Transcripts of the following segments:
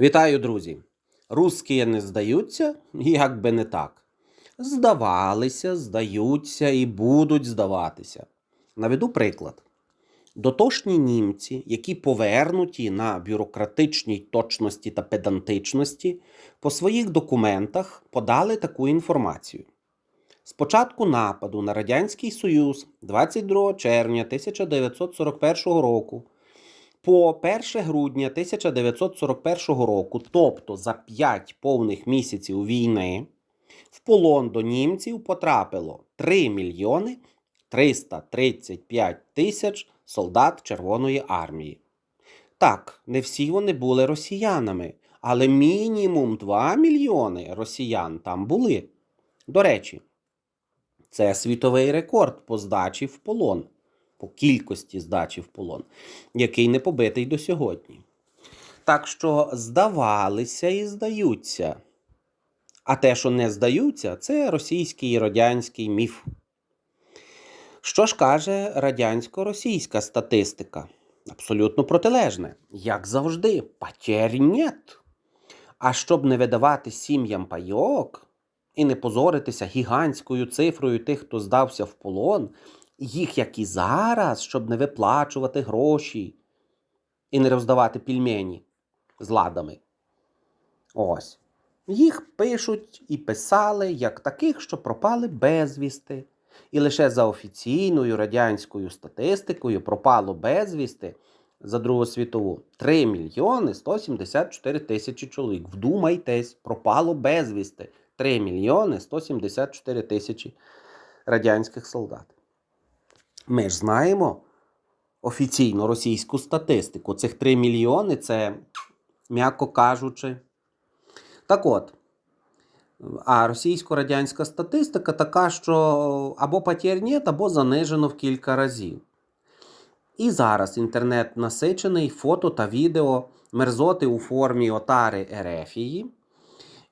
Вітаю, друзі! Русські не здаються, як би не так. Здавалися, здаються і будуть здаватися. Наведу приклад. Дотошні німці, які повернуті на бюрократичній точності та педантичності, по своїх документах подали таку інформацію. З початку нападу на Радянський Союз 22 червня 1941 року по 1 грудня 1941 року, тобто за 5 повних місяців війни, в полон до німців потрапило 3 мільйони 335 тисяч солдат Червоної армії. Так, не всі вони були росіянами, але мінімум 2 мільйони росіян там були. До речі, це світовий рекорд по здачі в полон, по кількості здачі в полон, який не побитий до сьогодні. Так що здавалися і здаються. А те, що не здаються, це російський і радянський міф. Що ж каже радянсько-російська статистика? Абсолютно протилежне. Як завжди, потерь нет. А щоб не видавати сім'ям пайок і не позоритися гігантською цифрою тих, хто здався в полон, їх, як і зараз, щоб не виплачувати гроші і не роздавати пільмені з ладами. Ось. Їх пишуть і писали як таких, що пропали безвісти. І лише за офіційною радянською статистикою пропало безвісти за Другу світову 3 мільйони 174 тисячі чоловік. Вдумайтесь, пропало безвісти 3 мільйони 174 тисячі радянських солдат. Ми ж знаємо офіційну російську статистику. Цих 3 мільйони це, м'яко кажучи. Так от. А російсько-радянська статистика така, що або потерь або занижено в кілька разів. І зараз інтернет насичений фото та відео мерзоти у формі отари Ерефії,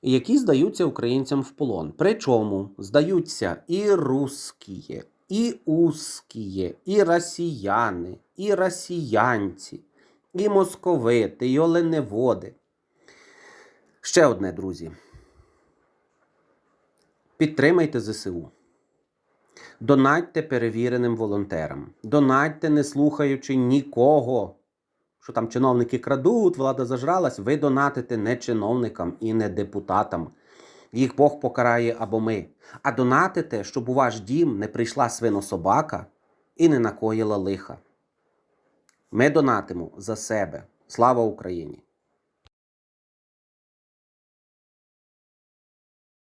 які здаються українцям в полон. Причому здаються і русські, і узкі, і росіяни, і росіянці, і московити, і оленеводи. Ще одне, друзі. Підтримайте ЗСУ. Донатьте перевіреним волонтерам. Донатьте, не слухаючи нікого. Що там чиновники крадуть, влада зажралась. Ви донатите не чиновникам і не депутатам. Їх Бог покарає або ми. А донатите, щоб у ваш дім не прийшла свинособака і не накоїла лиха. Ми донатимо за себе. Слава Україні!